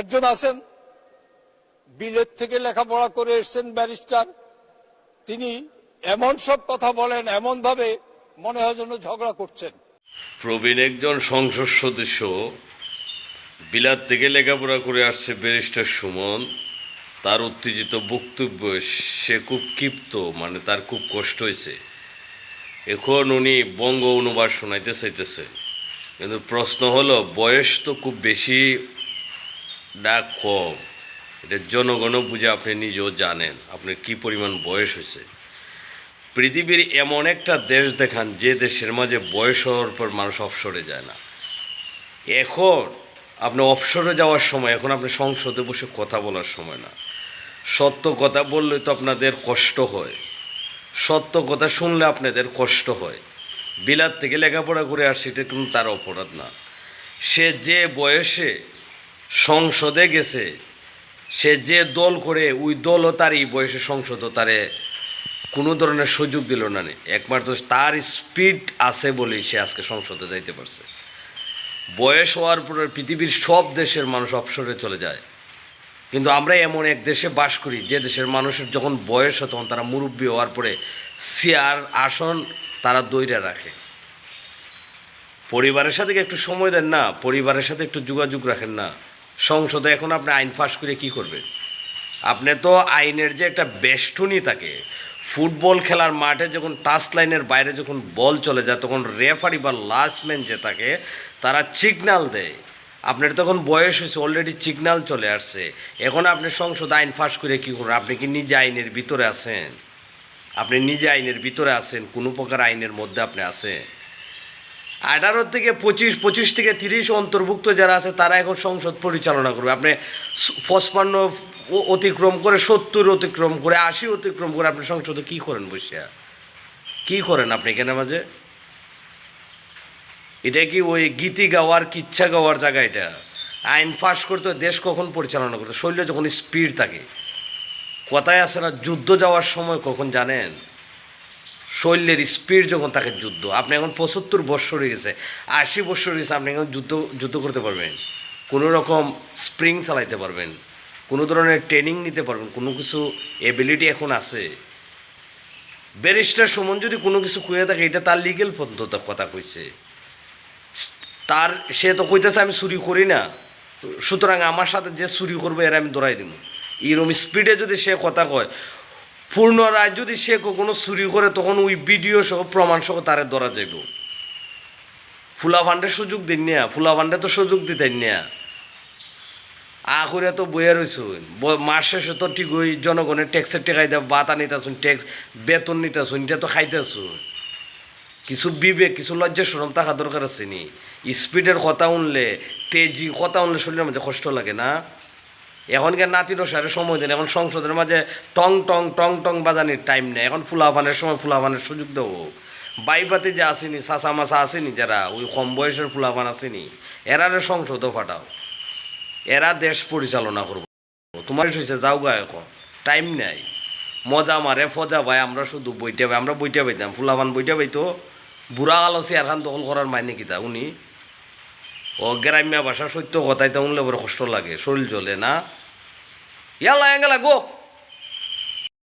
একজন আছেন, বিলেত থেকে লেখাপড়া করে এসছেন ব্যারিস্টার। তিনি এমন সব কথা বলেন, এমন ভাবে মনে হয় যেন ঝগড়া করছেন। প্রবীণ একজন সংসদ সদস্য, বিলাত থেকে লেখাপড়া করে আসছে ব্যারিস্টার সুমন। তার উত্তেজিত বক্তব্য, সে খুব ক্ষিপ্ত মানে তার খুব কষ্ট হয়েছে। এখন উনি বঙ্গ অনুবাদ শোনাইতে চাইতেছে কিন্তু প্রশ্ন হলো, বয়স তো খুব বেশি ডাক কম। এটা জনগণও বুঝে আপনি নিজেও জানেন আপনার কি পরিমাণ বয়স হয়েছে। পৃথিবীর এমন একটা দেশ দেখান যে দেশের মাঝে বয়স হওয়ার পর মানুষ অবসরে যায় না। এখন আপনি অবসরে যাওয়ার সময়, এখন আপনি সংসদে বসে কথা বলার সময় না। সত্য কথা বললে তো আপনাদের কষ্ট হয়। সত্য কথা শুনলে আপনাদের কষ্ট হয়। বিলাত থেকে লেখাপড়া করে আর সেটা কিন্তু তার অপরাধ না। সে যে বয়সে সংসদে গেছে। সে যে দল করে, ওই দলও তার এই বয়সে সংসদও তারে কোনো ধরনের সুযোগ দিল না। একমাত্র তার স্পিড আছে বলেই সে আজকে সংসদে যাইতে পারছে। বয়স হওয়ার পরে পৃথিবীর সব দেশের মানুষ অবসরে চলে যায়। কিন্তু আমরা এমন এক দেশে বাস করি, যে দেশের মানুষের যখন বয়স হয়, তখন তারা মুরব্বী হওয়ার পরে চেয়ার আসন তারা দৈরা রাখে। পরিবারের সাথে একটু সময় দেন না? পরিবারের সাথে একটু যোগাযোগ রাখেন না। সংসদে এখন আপনি আইন পাস করে কি করবেন? আপনি তো আইনের যে একটা বেষ্টনী থাকে, ফুটবল খেলার মাঠে যখন টাচ লাইনের বাইরে যখন বল চলে যায়, তখন রেফারি বা লাস্টম্যান যে থাকে, তারা সিগনাল দেয়। আপনার তখন বয়স হয়েছে অলরেডি সিগনাল চলে আসছে। এখন আপনি সংসদ আইন পাস করে কী করবেন? আপনি কি নিজে আইনের ভিতরে আছেন? আপনি নিজে আইনের ভিতরে আছেন? কোনো প্রকার আইনের মধ্যে আপনি আছেন? আঠারো থেকে পঁচিশ পঁচিশ থেকে তিরিশ অন্তর্ভুক্ত যারা আছে, তারা এখন সংসদ পরিচালনা করবে। আপনি পঁচপান্ন অতিক্রম করে সত্তর অতিক্রম করে আশি অতিক্রম করে আপনি সংসদে কী করেন বসিয়া? কী করেন আপনি এখানে মাঝে? এটা কি ওই গীতি গাওয়ার, কিচ্ছা গাওয়ার জায়গা এটা? আইন পাস করতে দেশ কখন পরিচালনা করতে? শরীরে যখন স্পিড থাকে, কথায় আছে না, যুদ্ধ যাওয়ার সময় কখন জানেন? শৈলের স্পিড যখন তাকে যুদ্ধ, আপনি এখন পঁচাত্তর বৎসর হয়ে গেছে, আশি বৎসর গেছে, আপনি এখন যুদ্ধ যুদ্ধ করতে পারবেন। কোনো রকম স্প্রিং চালাইতে পারবেন, কোনো ধরনের ট্রেনিং নিতে পারবেন, কোনো কিছু এবিলিটি এখন আছে। ব্যারিস্টার সুমন যদি কোনো কিছু কয়ে থাকে, এটা তার লিগেল পদ্ধত কথা কইছে। তার, সে তো কইতেছে, আমি চুরি করি না। সুতরাং আমার সাথে যে চুরি করবে, এরা আমি দৌড়াই দিব এরকম স্পিডে যদি সে কথা কয় পুনরায় যদি সে কোনো চুরি করে, তখন ওই ভিডিও সহ প্রমাণ সহ তারে ধরা যাইব। ফুলা ফান্ডের সুযোগ দিন না ফুলা ফান্ডে তো সুযোগ দিতেন না আখুরে তো বইয়া রয়েছুন মাস শেষে তো ঠিক ওই জনগণের ট্যাক্সের টেকাই দেব বাতা নিতেছুন ট্যাক্স বেতন নিতেছুন এটা তো খাইতেছুন কিছু বিবেক, কিছু লজ্জা সরম থাকা দরকার আছে নি। স্পিডের কথা উনলে, তেজি কথা উনলে শরীরের মাঝে কষ্ট লাগে না? এখনকার নাতির সারে সময় দেন এখন সংসদের মাঝে টং টং টং টং বাজানির টাইম নেই। এখন ফুলাফানের সময় ফুলাফানের সুযোগ দেবো। বাইপাতে যে আসেনি, সাসা মাসা আসেনি যারা, ওই কম বয়সের ফুলাফান আসেনি এরারে সংসদও ফাটাও। এরা দেশ পরিচালনা করব। তোমার হয়েছে যাও গা এখন। টাইম নেই। মজা মারে, ফজা ভাই, আমরা শুধু বইটা পাই আমরা বইটা পাইতাম ফুলাবান বইটা পাইতো বুড়া আলো চেয়ারখান দখল করার মাইনে কিতা, উনি? ও গ্রাম্য ভাষা সত্য কথাই তো উনলে বড় কষ্ট লাগে, শরীর জ্বলে না। ইয়ালা এঙ্গেলা, গো।